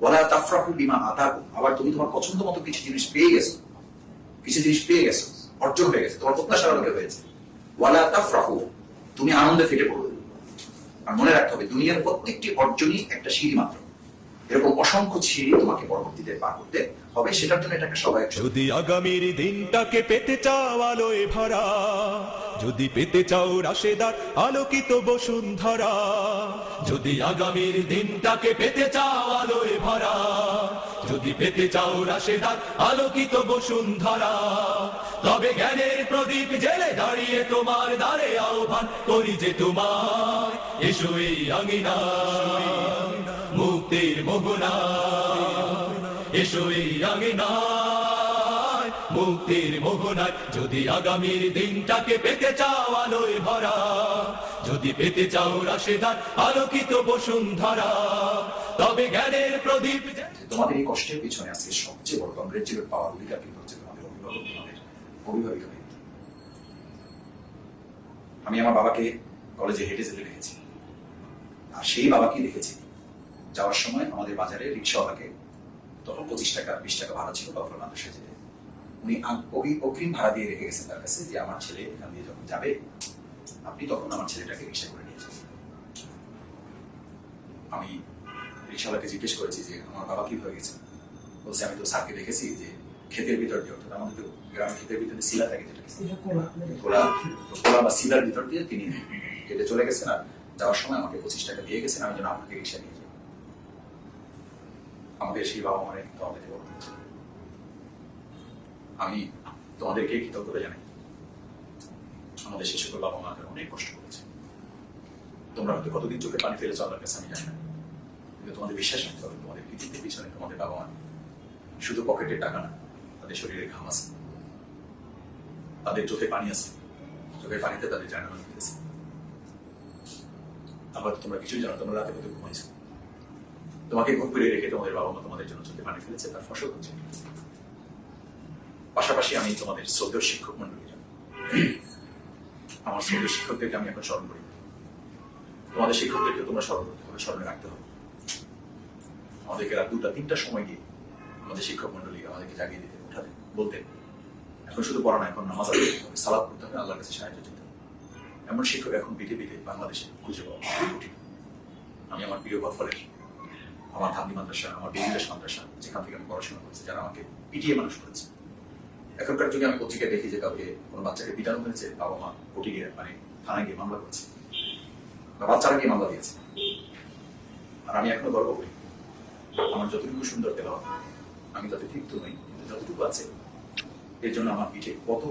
ওয়ালা তাফরাহু বিমা আতাকুম। আবার তুমি তোমার পছন্দ মতো কিছু জিনিস পেয়ে গেছো। কিছু জিনিস পেয়ে গেছো, অর্জন হয়ে গেছে, তোমার প্রত্যাশার আলোকে হয়েছে। ওয়ালা তাফরাহু, তুমি আনন্দে ফেটে পড়বে। আর মনে রাখতে হবে, দুনিয়ার প্রত্যেকটি অর্জনই একটা সিঁড়ি মাত্র। এরকম অসংখ্য সিঁড়ি তোমাকে পরবর্তীতে পার করতে হবে সেটার জন্য এটা একটা সহায়ক শক্তি। যদি আগামীর দিনটাকে পেতে চাও আলোয় ভরা, যদি পেতে চাও রাশেদার আলোকিত বসুন্ধরা, যদি আগামীর দিনটাকে পেতে চাও আলোয় ভরা, যদি পেতে চাও রাশেদার আলোকিত বসুন্ধরা, তবে জ্ঞানের প্রদীপ জেলে দাঁড়িয়ে তোমার দ্বারে আহ্বান করি যে তোমার এসো এই আঙিনা মুক্তির মুক্তির যদি আগামীর দিনটাকে পেতে চাও আলোয় ভরা, যদি পেতে চাও রাশেদার আলোকিত বসুন্ধরা, তবে জ্ঞানের প্রদীপ। তোমাদের এই কষ্টের পিছনে আজকে সবচেয়ে বড় কংগ্রেচুলেট পাওয়ার অধিকার কিন্তু হচ্ছে তোমাদের অভিভাবক আমি আমার বাবাকে কলেজে হেঁটে যেতে দেখেছি। আর সেই বাবাকেই দেখেছি। যাওয়ার সময় আমাদের বাজারে রিক্সাওয়ালাকে তখন পঁচিশ টাকা বিশ টাকা ভাড়া ছিল বাবুর মাদ্রাসায় যেতে উনি অগ্রিম ভাড়া দিয়ে রেখে গেছেন তার কাছে যে আমার ছেলে এখান দিয়ে যখন যাবে আপনি তখন আমার ছেলেটাকে রিক্সা করে নিয়ে যাবেন। আমি রিক্সাওয়ালাকে জিজ্ঞেস করেছি যে আমার বাবা কীভাবে গেছে? বলছে আমি তো স্যারকে দেখেছি যে ক্ষেতের ভিতর দিয়ে অর্থাৎ আমাদের তো গ্রামের ক্ষেতের ভিতরে শিলা থাকে যেটা খোলা তো বা শিলার ভিতর দিয়ে তিনি হেঁটে চলে গেছেন আর যাওয়ার সময় আমাকে পঁচিশ টাকা দিয়ে গেছেন আমি যেন আপনাকে রিক্সা নিয়ে আমাদের সেই বাবা মায়ের কিন্তু আমাদেরকে বড় করেছে। আমি তোমাদেরকে কৃতজ্ঞতা জানাই। আমাদের সেই সকল বাবা মাকে অনেক কষ্ট করেছে। তোমরা হয়তো কতদিন চোখে পানি ফেলেছো, আল্লাহর কাছে আমি জানি না। কিন্তু তোমাদের বিশ্বাস রাখতে হবে, তোমাদের কৃতিত্বের পিছনে তোমাদের বাবা মা শুধু পকেটের টাকা না, তাদের শরীরে ঘাম আছে। তাদের চোখে পানি আছে। চোখের পানিতে তাদের জানানো দিতেছে আবার তোমরা কিছুই জানো তোমরা রাতে হয়তো ঘুমাইছো? তোমাকে ঘুম করে রেখে তোমাদের বাবা মা তোমাদের জন্য চোখে পানি ফেলেছে, তার ফসল হচ্ছে। পাশাপাশি আমি তোমাদের শ্রদ্ধেয় শিক্ষক মন্ডলী আমার শ্রদ্ধেয় শিক্ষকদেরকে আমি এখন স্মরণ করি। তোমাদের শিক্ষকদেরকে তোমরা স্মরণ করতে হবে, স্মরণে রাখতে হবে। আমাদেরকে রাত দুটা, তিনটা সময় গিয়ে আমাদের শিক্ষক মন্ডলী আমাদেরকে জাগিয়ে দিতে উঠাতে বলতেন। এখন শুধু পড়া না এখন নামাজ সালাদ করতে হবে আল্লাহর কাছে সাহায্য যেতে এমন শিক্ষক এখন পৃথিবীতে, বাংলাদেশে খুঁজে পাওয়া আমি আমার প্রিয় বাফলের আমার ধান্দি মাদ্রাসা, আমার বেঙ্গলেশ মাদ্রাসা, যেখান থেকে আমি পড়াশোনা করেছি, যারা আমাকে পিটিয়ে মানুষ করেছে। এখনকার যুগে আমি পত্রিকায় দেখি যে কাউকে কোনো বাচ্চাকে পিটানো হয়েছে, বাবা মা কোর্টে গিয়ে মানে থানায় গিয়ে মামলা করেছে, বা বাচ্চারা গিয়ে মামলা দিয়েছে। আর আমি এখনও গর্ব করি, আমার যতটুকু সুন্দর তেল আমি তাতে তৃপ্ত নই, কিন্তু যতটুকু আছে, এর জন্য আমার পিঠে কত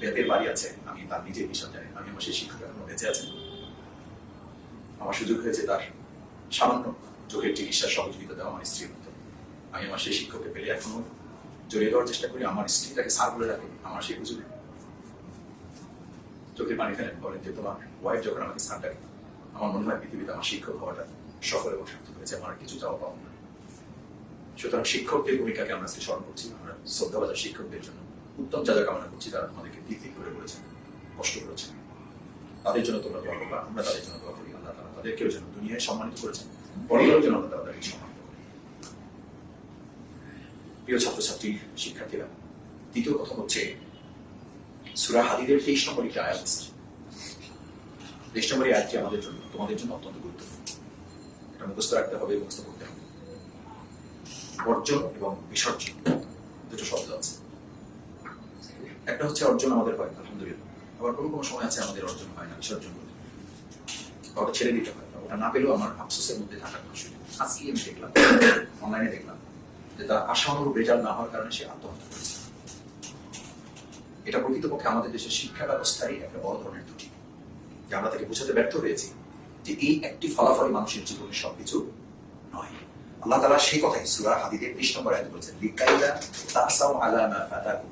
বেতের বাড়ি আছে, আমি তার নিজের হিসাব জানি, আমি আমার সেই শিক্ষক এখনও বেঁচে আছেন আমার সুযোগ হয়েছে তার সামান্য চোখের চিকিৎসার সহযোগিতা দেওয়া আমার স্ত্রীর মতো। আমি আমার সেই শিক্ষককে পেলে এখনও জড়িয়ে দেওয়ার চেষ্টা করি, আমার স্ত্রী তাকে সার বলে রাখে আমার সেই হুজুরে। চোখের পানি ফেলেন বলেন যে, তোমার ওয়াইফ যখন আমাকে সার ডাকে, আমার মনে হয় পৃথিবীতে আমার শিক্ষক হওয়াটা সফল এবং সার্থক হয়েছে, আমার কিছু চাওয়া পাবো না। সুতরাং শিক্ষকদের ভূমিকাকে আমরা আজকে স্মরণ করছি, আমরা শ্রদ্ধাবাজার শিক্ষকদের জন্য উত্তম যা যা কামনা করছি তারা আমাদেরকে দিক দিক করে করেছেন কষ্ট করেছেন। তাদের জন্য তোমরা দোয়া করবা, আমরা তাদের জন্য দোয়া করি, আল্লাহ তারা তাদেরকেও যেন দুনিয়ায় সম্মানিত করেছেন। সম্মানিত করেন প্রিয় ছাত্রছাত্রী, শিক্ষার্থীরা, দ্বিতীয় কথা হচ্ছে, সুরা হাদিদের তেইশ নম্বর একটি আয়াত তেইশ নম্বর আয়াতটি আমাদের জন্য, তোমাদের জন্য অত্যন্ত গুরুত্বপূর্ণ। এটা মুখস্থ রাখতে হবে, মুখস্থ করতে হবে। অর্জন এবং বিসর্জন, দুটো শব্দ আছে। একটা হচ্ছে অর্জন আমাদের হয়, আলহামদুলিল্লাহ। আবার কোনো কোনো সময় আছে আমাদের অর্জন হয় না, বিসর্জন করতে বা ছেড়ে দিতে হয়। বা ওটা না পেলেও আমার আফসোসের মধ্যে কোনো সুযোগ নেই। আমি দেখলাম অনলাইনে দেখলাম যে তার আশানুরূপ রেজাল্ট না হওয়ার কারণে সে আত্মহত্যা করেছে। এটা প্রকৃতপক্ষে আমাদের দেশের শিক্ষা ব্যবস্থারই একটা বড় ধরনের ত্রুটি, যে আমরা তাকে বোঝাতে ব্যর্থ হয়েছি যে এই একটি ফলাফল মানুষের জীবনে সবকিছু নয়। আল্লাহ তালা সেই কথাই সুরা হাদিদের ত্রিশ নম্বর আয়াত বলছেন, লিকাইলা তাসাউ আলা মা ফাতাকুম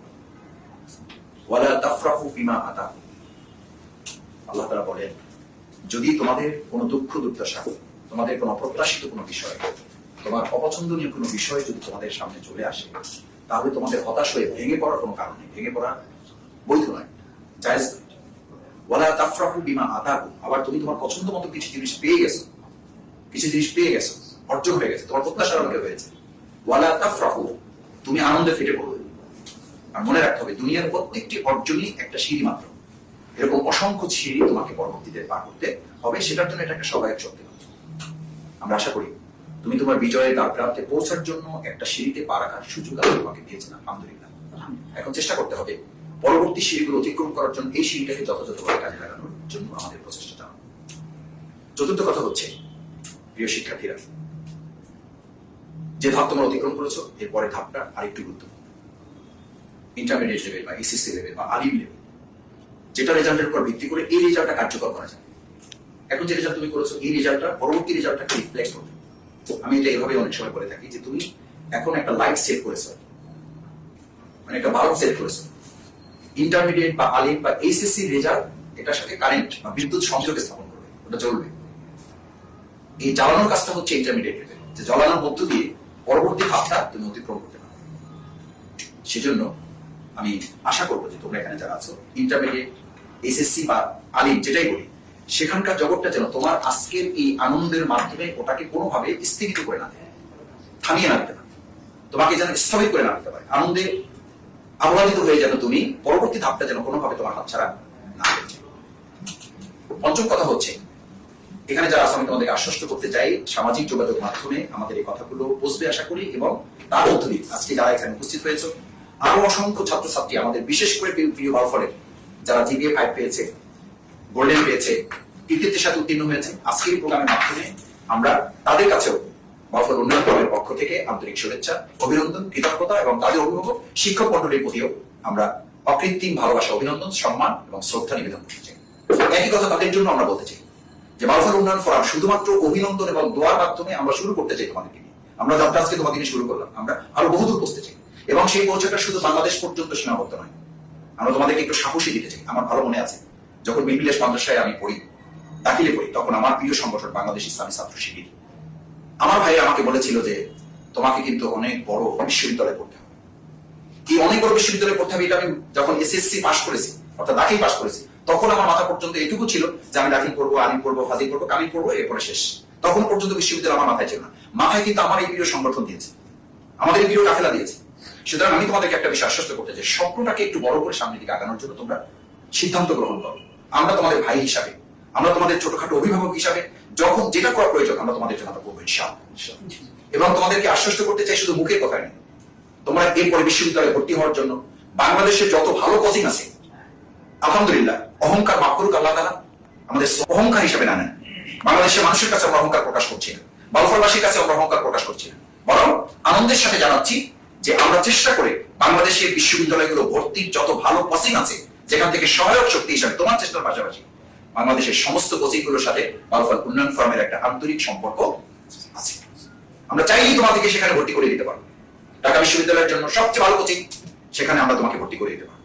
ওয়ালা তাফরাহু বিমা আতাকুম। আল্লাহ তাআলা বলেন যদি তোমাদের কোনো দুঃখ, দুর্দশা, তোমাদের কোনো অপ্রত্যাশিত কোনো বিষয়, তোমার অপছন্দনীয় কোনো বিষয় যদি তোমাদের সামনে চলে আসে, তাহলে তোমাদের হতাশ হয়ে ভেঙে পড়ার কোনো কারণ নেই। ভেঙে পড়া বৈধ নয়, জায়েজ ওয়ালা তাফরাহু বিমা আতাকুম আবার তুমি তোমার পছন্দ মতো কিছু জিনিস পেয়ে গেছো, কিছু জিনিস পেয়ে গেছো, অর্জন হয়ে গেছে, তোমার প্রত্যাশার আলোকে হয়েছে। ওয়ালা তাফরাহু, তুমি আনন্দে ফেটে পড়বে। আর মনে রাখতে হবে, দুনিয়ার প্রত্যেকটি অর্জনই একটা সিঁড়ি মাত্র। এরকম অসংখ্য সিঁড়ি তোমাকে পরবর্তীতে পার করতে হবে, সেটার জন্য এটা একটা সহায়ক শক্তি। আমরা আশা করি তুমি তোমার বিজয়ের দ্বার প্রান্তে পৌঁছার জন্য একটা সিঁড়িতে পা রাখার সুযোগ আল্লাহ তোমাকে দিয়েছেন। আলহামদুলিল্লাহ। এখন চেষ্টা করতে হবে পরবর্তী সিঁড়িগুলো অতিক্রম করার জন্য এই সিঁড়িটাকে যথাযথভাবে কাজে লাগানোর জন্য আমাদের প্রচেষ্টা চালানো। চতুর্থ কথা হচ্ছে, প্রিয় শিক্ষার্থীরা, যে ধাপ তোমরা অতিক্রম করেছ, এরপরে ধাপটা আরেকটু গুরুত্বপূর্ণ। ইন্টারমিডিয়েট লেভেল বা এসএসসি লেভেল বা আলিম লেভেল যেটা রেজাল্টের উপর ভিত্তি করে এই রেজাল্টটা কার্যকর করা যায়। এখন যে রেজাল্ট তুমি করেছ, এই রেজাল্টটা পরবর্তী রেজাল্টটাকে রিফ্লেক্ট করবে। আমি এটা এভাবে অনেক সময় করে থাকি যে তুমি এখন একটা লাইট সেট করেছ। মানে একটা বাল্ব সেট করেছ। ইন্টারমিডিয়েট বা আলিম বা এইচএসসি রেজাল্ট এটার সাথে কারেন্ট বা বিদ্যুৎ সংযোগ স্থাপন করবে। ওটা চলবে এই জ্বালানোর কাজটা হচ্ছে ইন্টারমিডিয়েট লেভেল যে জ্বালানোর মধ্য দিয়ে পরবর্তী ধাপটা তুমি অতিক্রম করতে পারো। সেজন্য আমি আশা করব যে তোমরা এখানে যারা আছো ইন্টারমিডিয়েট এসএসসি বা আলিম যেটাই বলি, সেখানকার জগৎটা যেন তোমার আজকের এই আনন্দের মাধ্যমে ওটাকে কোনোভাবে স্থগিত করে না থামিয়ে না দিতে পারে। তোমাকে যেন স্থগিত করে না দিতে পারে। আনন্দে আহ্লাদিত হয়ে যেন তুমি পরবর্তী ধাপটা যেন কোনোভাবে তোমার হাতছাড়া না হয়ে যায়। পঞ্চম কথা হচ্ছে, এখানে যারা আমি তোমাদেরকে আশ্বস্ত করতে চাই, সামাজিক যোগাযোগ মাধ্যমে আমাদের এই কথাগুলো বুঝবে আশা করি এবং তার মধ্য দিয়ে আজকে যারা এখানে উপস্থিত হয়েছে, আরও অসংখ্য ছাত্রছাত্রী আমাদের বিশেষ করে প্রিয় বাউফলের যারা জিবিএ ফাইভ পেয়েছে গোল্ডেন পেয়েছে, কৃতিত্বের সাথে উত্তীর্ণ হয়েছে, আজকের প্রোগ্রামের মাধ্যমে আমরা তাদের কাছেও বাউফল উন্নয়ন ক্লাবের পক্ষ থেকে আন্তরিক শুভেচ্ছা, অভিনন্দন, কৃতজ্ঞতা এবং তাদের অভিভাবক, শিক্ষক মন্ডলীর প্রতিও আমরা অকৃত্রিম ভালোবাসা, অভিনন্দন, সম্মান এবং শ্রদ্ধা নিবেদন করতে চাই। একই কথা তাদের জন্য আমরা বলতে চাই যে বাউফল উন্নয়ন ফোরাম শুধুমাত্র অভিনন্দন এবং দোয়ার মাধ্যমে আমরা শুরু করতে চাই তোমাদেরকে আমরা যাত্রা আজকে নিয়ে শুরু করলাম, আমরা আরও বহুদূর পৌঁছতে চাই এবং সেই পৌঁছাটা শুধু বাংলাদেশ পর্যন্ত সীমাবদ্ধ নয় আমরা তোমাদেরকে একটু সাহসী দিতে চাই, আমার ভালো মনে আছে। যখন বিপিলেশ মাদ্রাসায় আমি পড়ি, দাখিলে পড়ি, তখন আমার প্রিয় সংগঠন বাংলাদেশ ইসলামী ছাত্র শিবির। আমার ভাই আমাকে বলেছিল যে, তোমাকে কিন্তু অনেক বড় বিশ্ববিদ্যালয়ে পড়তে হবে। এই অনেক বড় বিশ্ববিদ্যালয়ে পড়তে হবে এটা আমি যখন এসএসসি পাশ করেছি, অর্থাৎ দাখিল পাশ করেছি, তখন আমার মাথা পর্যন্ত এটুকু ছিল যে আমি দাখিল করব, আলিম করব, ফাজিল করব, কামিল করব, এরপরে শেষ। তখন পর্যন্ত বিশ্ববিদ্যালয় আমার মাথায় ছিল না। মাথায় কিন্তু আমার এই প্রিয় সংগঠন দিয়েছে। আমাদের প্রিয় কাফেলা দিয়েছে। সুতরাং আমি তোমাদেরকে একটা বিষয় আশ্বস্ত করতে চাই। স্বপ্নটাকে একটু বড় করে সামনের দিকে আগানোর জন্য তোমরা সিদ্ধান্ত গ্রহণ করো। আমরা তোমাদের ভাই হিসাবে, আমরা তোমাদের ছোটখাটো অভিভাবক হিসাবে, যখন যেটা করা প্রয়োজন, আমরা তোমাদের জন্য করব এবং তোমাদেরকে আশ্বস্ত করতে চাই শুধু মুখের কথা নেই তোমরা এরপরে বিশ্ববিদ্যালয়ে ভর্তি হওয়ার জন্য বাংলাদেশে যত ভালো কোচিং আছে, আলহামদুলিল্লাহ, অহংকার মাফ করুক আল্লাহ তালা আমাদের অহংকার হিসেবে না নেন। বাংলাদেশের মানুষের কাছে আমরা অহংকার প্রকাশ করছি না। বালফলবাসীর কাছে আমরা অহংকার প্রকাশ করছি না। বরং আনন্দের সাথে জানাচ্ছি যে আমরা চেষ্টা করে বাংলাদেশের বিশ্ববিদ্যালয়গুলো ভর্তির যত ভালো কোচিং আছে, যেখান থেকে সহায়ক শক্তি হিসাবে তোমার চেষ্টার পাশাপাশি বাংলাদেশের সমস্ত কোচিংগুলোর সাথে বালফল উন্নয়ন ফর্মের একটা আন্তরিক সম্পর্ক আছে। আমরা চাইলেই তোমাদেরকে সেখানে ভর্তি করে দিতে পারব। ঢাকা বিশ্ববিদ্যালয়ের জন্য সবচেয়ে ভালো কোচিং, সেখানে আমরা তোমাকে ভর্তি করে দিতে পারব।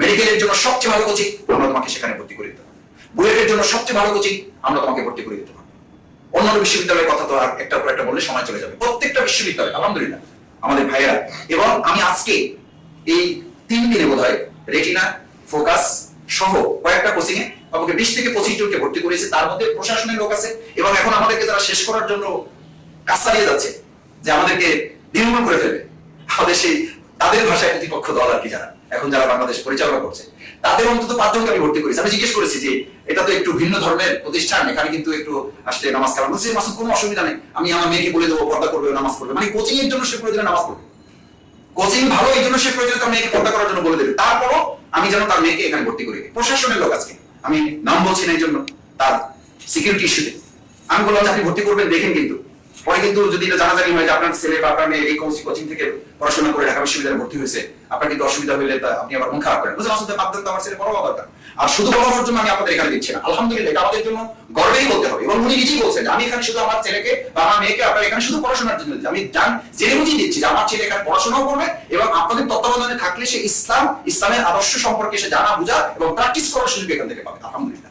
মেডিকেলের জন্য সবচেয়ে ভালো কোচিং, আমরা তোমাকে সেখানে ভর্তি করে দিতে পারব। বুয়েটের জন্য সবচেয়ে ভালো কোচিং, আমরা তোমাকে ভর্তি করে দিতে পারব। অন্যান্য বিশ্ববিদ্যালয়ের কথা তো আর একটা পর একটা বললে সময় চলে যাবে। প্রত্যেকটা বিশ্ববিদ্যালয়, আলহামদুলিল্লাহ আমাদের ভাইয়েরা। এবং আমি আজকে এই তিন দিনে বোধ হয় রেটিনা, ফোকাস সহ কয়েকটা কোচিং এ আমাকে বিশ থেকে পঁচিশ জনকে ভর্তি করেছে। তার মধ্যে প্রশাসনের লোক আছে এবং এখন আমাদেরকে যারা শেষ করার জন্য কাজ চালিয়ে যাচ্ছে যে আমাদেরকে নির্মূল করে ফেলবে। আমাদের সেই তাদের ভাষায় প্রতিপক্ষ দল আর কি যারা। এখন যারা বাংলাদেশ পরিচালনা করছে। তাদের অন্তত পাঁচজনকে আমি ভর্তি করেছি। আমি জিজ্ঞেস করেছি যে, এটা তো একটু ভিন্ন ধর্মের প্রতিষ্ঠান, এখানে কিন্তু একটু আসলে নামাজ কালাম। বলছে, মাসুদ, কোনো অসুবিধা নেই। আমি আমার মেয়েকে বলে দেবো, পর্দা করবে, নামাজ পড়বে। মানে কোচিং এর জন্য সে প্রয়োজনে নামাজ পড়বে। কোচিং ভালো এই জন্য সে প্রয়োজনে তার মেয়েকে পর্দা করার জন্য বলে দেবে। তারপরও আমি যেন তার মেয়েকে এখানে ভর্তি করে। প্রশাসনের লোক আজকে। আমি নাম বলছি না এই জন্য, তার সিকিউরিটি ইস্যুতে আমি বললাম আপনি ভর্তি করবেন, দেখেন কিন্তু। পরে কিন্তু যদি এটা জানাজানি হয় যে আপনার ছেলে বা আপনার এই কোচিং থেকে পড়াশোনা করে ঢাকা বিশ্ববিদ্যালয়ে ভর্তি হয়েছে, আপনার কিন্তু অসুবিধা হলে আপনি আবার মন খারাপ করেন। বুঝলেন? আসলে আপনাদের তো আমার ছেলে বড় হওয়া দরকার। আর শুধু বড় হওয়ার জন্য আমি আপনাদের এখানে দিচ্ছি না। আলহামদুলিল্লাহ, এটা আমাদের জন্য গর্বেই বলতে হবে। এবং উনি নিজেই বলছেন আমি এখানে শুধু আমার ছেলেকে বা আমার মেয়েকে আপনার এখানে শুধু পড়াশোনার জন্য আমি জান জেনে বুঝিয়ে দিচ্ছি যে আমার ছেলে এখানে পড়াশোনাও করবে এবং আপনাদের তত্ত্বাবধানে থাকলে সে ইসলাম, ইসলামের আদর্শ সম্পর্কে সে জানা, বোঝা এবং প্র্যাকটিস করার সুযোগ এখান থেকে পাবে। আলহামদুলিল্লাহ।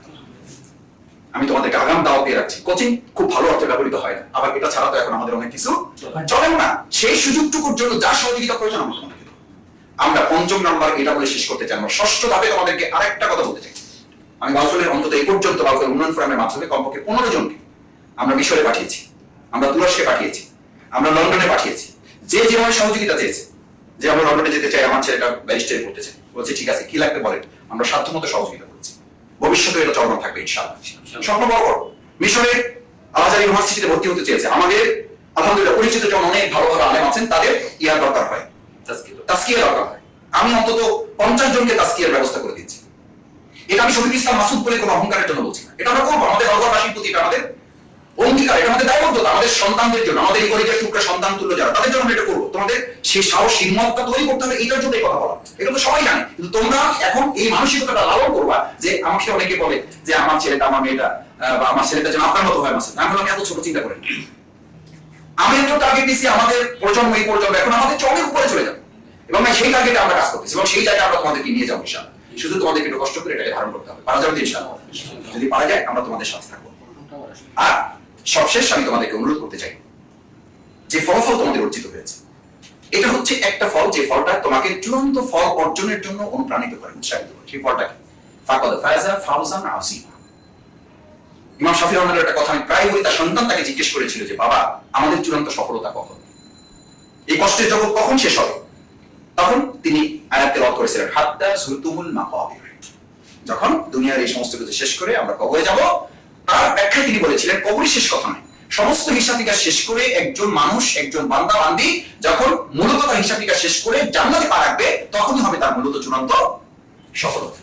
আমি তোমাদেরকে আগাম দাও দিয়ে রাখছি। কোচিং খুব ভালো অর্থে ব্যবহৃত হয় না। আবার এটা ছাড়া তো এখন আমাদের অনেক কিছু চলে না। সেই সুযোগটুকুর জন্য যা সহযোগিতা প্রয়োজন আমরা আমরা পঞ্চম নাম্বার এটা বলে শেষ করতে চাই। আমরা ষষ্ঠ ধাপে তোমাদেরকে আরেকটা কথা বলতে চাই। আমি বাউফলের অন্তত এই পর্যন্ত বাউফল উন্নয়ন ফোরামের মাধ্যমে কমপক্ষে পনেরো জনকে আমরা মিশরে পাঠিয়েছি। আমরা তুরস্কে পাঠিয়েছি। আমরা লন্ডনে পাঠিয়েছি। যে যেভাবে সহযোগিতা চেয়েছে, যে আমরা লন্ডনে যেতে চাই, আমার ছেলেটা ব্যারিস্টারি করতে চাই বলছে, ঠিক আছে, কি লাগবে বলেন। আমরা সাধ্যমতো সহযোগিতা ভবিষ্যতে এটা চলমান থাকবে ইনশাআল্লাহ। স্বপ্ন বড় মিশরে আলাজার ইউনিভার্সিটিতে ভর্তি হতে চেয়েছে। আমাদের আলহামদুলিল্লাহ পরিচিত যেমন অনেক ভালো ভালো আলেম আছেন তাদের ইয়ার দরকার হয়। তাস্কিয়া দরকার হয়। আমি অন্তত পঞ্চাশ জনকে তাস্কিয়ার ব্যবস্থা করে দিচ্ছি এটা আমি শহীদ ইসলাম মাসুদ বলে কোনো অহংকারের জন্য বলছি না। এটা আমরা করব। আমাদের প্রতি এটা আমাদের অঙ্গীকার এটা আমাদের দায়বদ্ধতা, আমাদের সন্তানদের জন্য, আমাদের এই গরিবের টুকরা সন্তান তুল্য যারা, তাদের জন্য আমরা এটা করব। তোমাদের সেই সাহস হিম্মতটা তৈরি করতে হবে, এটার জন্য কথা বলা। এটা তো সবাই জানে। কিন্তু তোমরা এখন এই মানসিকতাটা লালন করবা যে আমাকে অনেকে বলে যে আমার ছেলেটা, আমার মেয়েটা বা আমার ছেলেটা যেন আপনার মতো হয় মাসুদ আমি বললাম, এত ছোট, চিন্তা করেন। আমি একটু টার্গেট দিচ্ছি আমাদের প্রজন্ম, এই প্রজন্ম, এখন আমাদের চলের উপরে চলে যাবে এবং সেই টার্গেটে আমরা কাজ করতেছি। এবং সেই জায়গায় আমরা তোমাদেরকে নিয়ে যাব ইনশাআল্লাহ। শুধু তোমাদেরকে একটু কষ্ট করে এটাকে ধারণ করতে হবে। পারা যাবে তো যদি পারা যায়, আমরা তোমাদের সাথে থাকব। আর সবশেষ আমি তোমাদেরকে অনুরোধ করতে চাই। যে ফলাফল তোমাদের অর্জিত হয়েছে। এটা হচ্ছে একটা ফল, যে ফলটা তোমাকে চূড়ান্ত ফল অর্জনের জন্য অনুপ্রাণিত করে, উৎসাহিত করে। সেই ফলটা কি? ফাকাদ ফায়াজা ফাউজান আসিফা ইমাম শাফি রহমানের একটা কথা আমি প্রায় বলি, তার সন্তান তাকে জিজ্ঞেস করেছিল যে, বাবা, আমাদের চূড়ান্ত সফলতা কখন? এই কষ্টের জগৎ কখন শেষ হবে? তখন তিনি আয়াতে রদ করেছিলেন, হাত্তা সুলতুমুল মাকাবির। যখন দুনিয়ার এই সমস্ত কিছু শেষ করে আমরা কবে যাব তার ব্যাখ্যায় তিনি বলেছিলেন, কবরই শেষ কথা নয়। সমস্ত হিসাব নিকাশ শেষ করে একজন মানুষ, একজন বান্দা, বান্দি যখন মূলত তার হিসাব নিকাশ শেষ করে জান্নাতে পা রাখবে, তখনই হবে তার মূলত চূড়ান্ত সফলতা।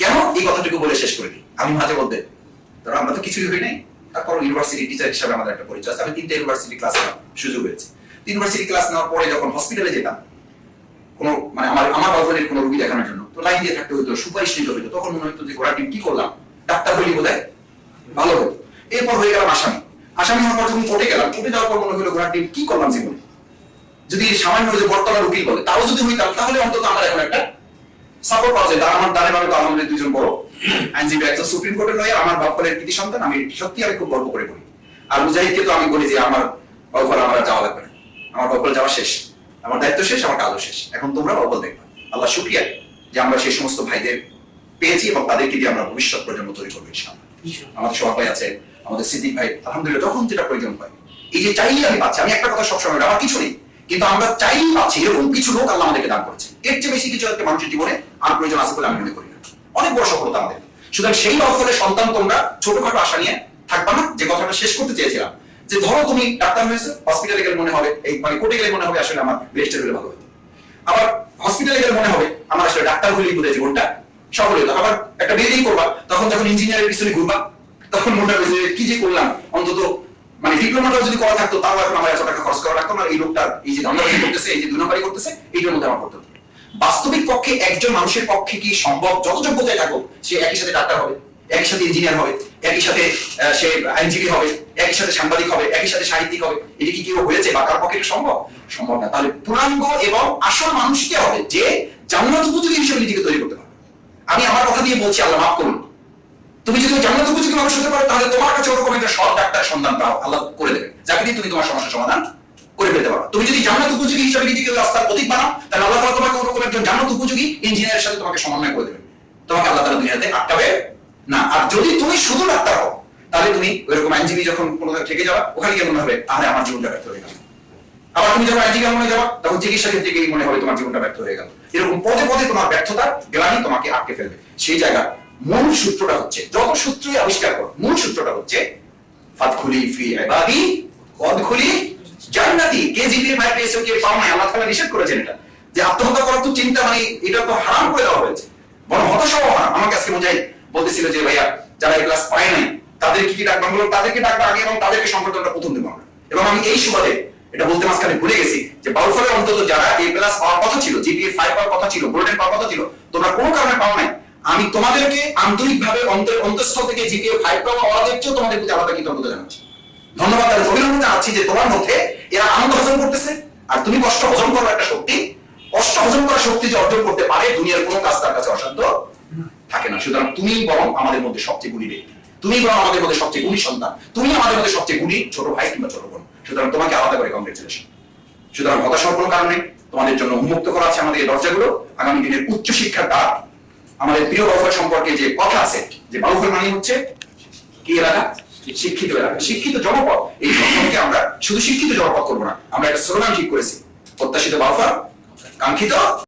কেন এই কথাটুকু বলে শেষ করে দিই? আমি মাঝে মধ্যে, ধরো আমরা তো কিছুই হই নাই তারপর ইউনিভার্সিটি টিচার হিসাবে আমাদের একটা পরিচয় আছে। আমি তিনটা ইউনিভার্সিটি ক্লাস নেওয়ার সুযোগ হয়েছে ইউনিভার্সিটি ক্লাস নেওয়ার পরে যখন হসপিটালে যেতাম, কোনো মানে আমার আমার বাবুদের কোনো রোগী দেখানোর জন্য, তো লাইন দিয়ে থাকতে হতো সুপারিশ নিতে হতো তখন মনে হতো যে ঘোড়া টিম কি করলাম? ডাক্তার বলি বোধ ভালো হতো এরপর হয়ে গেলাম আসামি। আসামি হওয়ার পর যখন কোর্টে গেলাম, কোর্টে যাওয়ার পর মনে হলো ঘোড়া টিম কি করলাম জীবনে? যদি সামান্য যে বর্তমান উকিল বলে, তাও যদি হইতাম, তাহলে অন্তত আমার এখন একটা সাপোর্ট পাওয়া যায়। আমার দাঁড়ে বাড়ে তো আমাদের দুজন বড় আইনজীবী, একজন সুপ্রিম কোর্টের লয়ার আমার বাপ্পালের কৃতি সন্তান, আমি সত্যি আমি খুব গর্ব করে বলি। আর মুজাহিদকে তো আমি বলি যে, আমার বাপ্পাল আমার যাওয়া লাগবে না। আমার বাপ্পাল যাওয়া শেষ। আমার দায়িত্ব শেষ, আমার কাজও শেষ। এখন তোমরা বাপ্পাল দেখবে। আল্লাহ শুক্রিয়া যে আমরা সেই সমস্ত ভাইদের পেয়েছি এবং তাদেরকে দিয়ে আমরা ভবিষ্যৎ প্রজন্ম তৈরি করব ইনশাআল্লাহ। আমাদের সভা ভাই আছে, আমাদের সিদ্দিক ভাই, আলহামদুলিল্লাহ, যখন যেটা প্রয়োজন হয়। এই যে চাইলে আমি পাচ্ছি, আমি একটা কথা সবসময় আমার কিছু নেই। কিন্তু আমরা চাইলেই পাচ্ছি, এরকম কিছু লোক আল্লাহ আমাদেরকে দান করেছে। এর চেয়ে বেশি কিছু একটা মানুষের জীবনে আর প্রয়োজন আছে বলে আমি মনে করি না। অনেক বড় সফলতা আমাদের। সুতরাং সেই অবসরের সন্তান তোমরা ছোটখাটো আশা নিয়ে থাকবা না। যে কথাটা শেষ করতে চেয়েছিলাম, যে ধরো তুমি ডাক্তার হয়েছে হসপিটালে গেলে মনে হবে, এই মানে কোর্টে গেলে মনে হবে আসলে আমার রেজিস্টার হলে ভালো হতো। আবার হসপিটালে গেলে মনে হবে, আমার আসলে ডাক্তার হলেই বোধহয় জীবনটা হতো আবার একটা বিল্ডিং করবা, তখন যখন ইঞ্জিনিয়ারের পিছনে ঘুরবা, তখন মনে হবে যে কি যে করলাম, অন্তত মানে ডিপ্লোমাটা যদি করা থাকতো, তাও এখন আমার এত টাকা খরচ করা লাগতো না, এই লোকটার এই যে ধান্দাবাজি করতেছে, এই যে দুই নম্বরই করতেছে, এইটার মধ্যে আমার করতে বাস্তবিক পক্ষে একজন মানুষের পক্ষে কি সম্ভব? যত যোগ্যতায় থাকুক, সে একই সাথে ডাক্তার হবে, একই সাথে ইঞ্জিনিয়ার হবে, একই সাথে সে আইনজীবী হবে, একই সাথে সাংবাদিক হবে, একই সাথে সাহিত্যিক হবে। এটা কি কেউ হয়েছে বা কার পক্ষে সম্ভব? সম্ভব না। তাহলে পূর্ণাঙ্গ এবং আসল মানুষকে হবে? যে জান্নাত উপযোগী হিসেবে নিজেকে তৈরি করতে আমি আমার কথা দিয়ে বলছি, আল্লাহ মাফ করুন। তুমি যদি জান্নাত উপযোগী মানুষ হতে পারো, তাহলে তোমার কাছে ওরকম একটা সৎ ডাক্তার সন্ধান পাও। আল্লাহ করে দেবে। যাকে দিয়ে তুমি তোমার সমস্যার সমাধান করে ফেলতে পারো। তুমি যদি জান্নাত উপযোগী হিসেবে নিজেকে রাস্তার প্রতীক বানাও, তাহলে আল্লাহ তাআলা তোমাকে ওরকম একজন জান্নাত উপযোগী ইঞ্জিনিয়ারের সাথে তোমাকে সমন্বয় করে দেবে। তোমাকে আল্লাহ তাআলা দুনিয়াতে আটকাবে না। আর যদি তুমি শুধু ডাক্তার হও, তাহলে তুমি ওইরকম আইনজীবী যখন কোনো থেকে যাবা, ওখানে গিয়ে মনে হবে তাহলে আমার জীবনটা ব্যর্থ হয়ে গেল আবার তুমি যখন আইনজীবী মনে যাবা, তখন চিকিৎসা ক্ষেত্রে গিয়ে মনে হবে তোমার জীবনটা ব্যর্থ হয়ে গেল। এরকম পদে পদে তোমার ব্যর্থতার গ্লানি তোমাকে আটকে ফেলবে। সেই জায়গা মূল সূত্রটা হচ্ছে, যত সূত্রই আবিষ্কার করো, মূল সূত্রটা হচ্ছে ফি জান্নাতি। পেয়েছে কে পাও নাই? আল্লাহ তাআলা নিষেধ করেছেন এটা। যে আত্মহত্যা করার তো চিন্তা মানে এটা তো হারাম করে দেওয়া হয়েছে। বড় হতাশাও হারাম আমাকে আজকে বোঝাই বলতেছিল যে, ভাইয়া, যারা এই ক্লাস পায় নাই, তাদের কি কি ডাকবো? তাদেরকে ডাকবো আগে এবং তাদেরকে সম্পর্কটা প্রথম দেবো আমরা। এবং আমি এই সুবাদে এটা বলতে মাঝখানে ভুলে গেছি যে বাউফলে অন্তত যারা এই ক্লাস পাওয়ার কথা ছিল জিপিএ ফাইভ পাওয়ার কথা ছিল গোল্ডেন পাওয়ার কথা ছিল, তোমরা কোনো কারণে পাও নাই। আমি তোমাদেরকে আন্তরিকভাবে অন্তর অন্তঃস্থল থেকে জিপিএ ফাইভ পাওয়া ওরাদের চেয়েও তোমাদের প্রতি আলাদা কৃতজ্ঞতা জানাচ্ছি। ধন্যবাদ তাদের অভিনন্দন জানাচ্ছি যে তোমার মধ্যে এরা আনন্দ হজম করতেছে। আর তুমি কষ্ট হজম করার একটা শক্তি। কষ্ট হজম করার শক্তি যে অর্জন করতে পারে, দুনিয়ার কোনো কাজ তার কাছে অসাধ্য থাকে না। সুতরাং তুমি বরং আমাদের মধ্যে সবচেয়ে গুণী ব্যক্তি। তুমি বরং আমাদের মধ্যে সবচেয়ে গুণী সন্তান। তুমি আমাদের মধ্যে সবচেয়ে গুণী ছোট ভাই কিংবা ছোট বোন। সুতরাং তোমাকে আলাদা করে কংগ্রেচুলেশন সুতরাং হতাশার কোনো কারণে তোমাদের জন্য উন্মুক্ত করা আছে আমাদের এই দরজাগুলো। আগামী দিনের উচ্চ শিক্ষার দ্বার। আমাদের প্রিয় বাউফল সম্পর্কে যে কথা আছে, যে বাউফল মানে হচ্ছে কি এলাকা? শিক্ষিত এলাকা। শিক্ষিত জনপদ। এই সম্পর্কে আমরা শুধু শিক্ষিত জনপদ করব না। আমরা একটা স্লোগান ঠিক করেছি। প্রত্যাশিত বাউফা কাঙ্ক্ষিত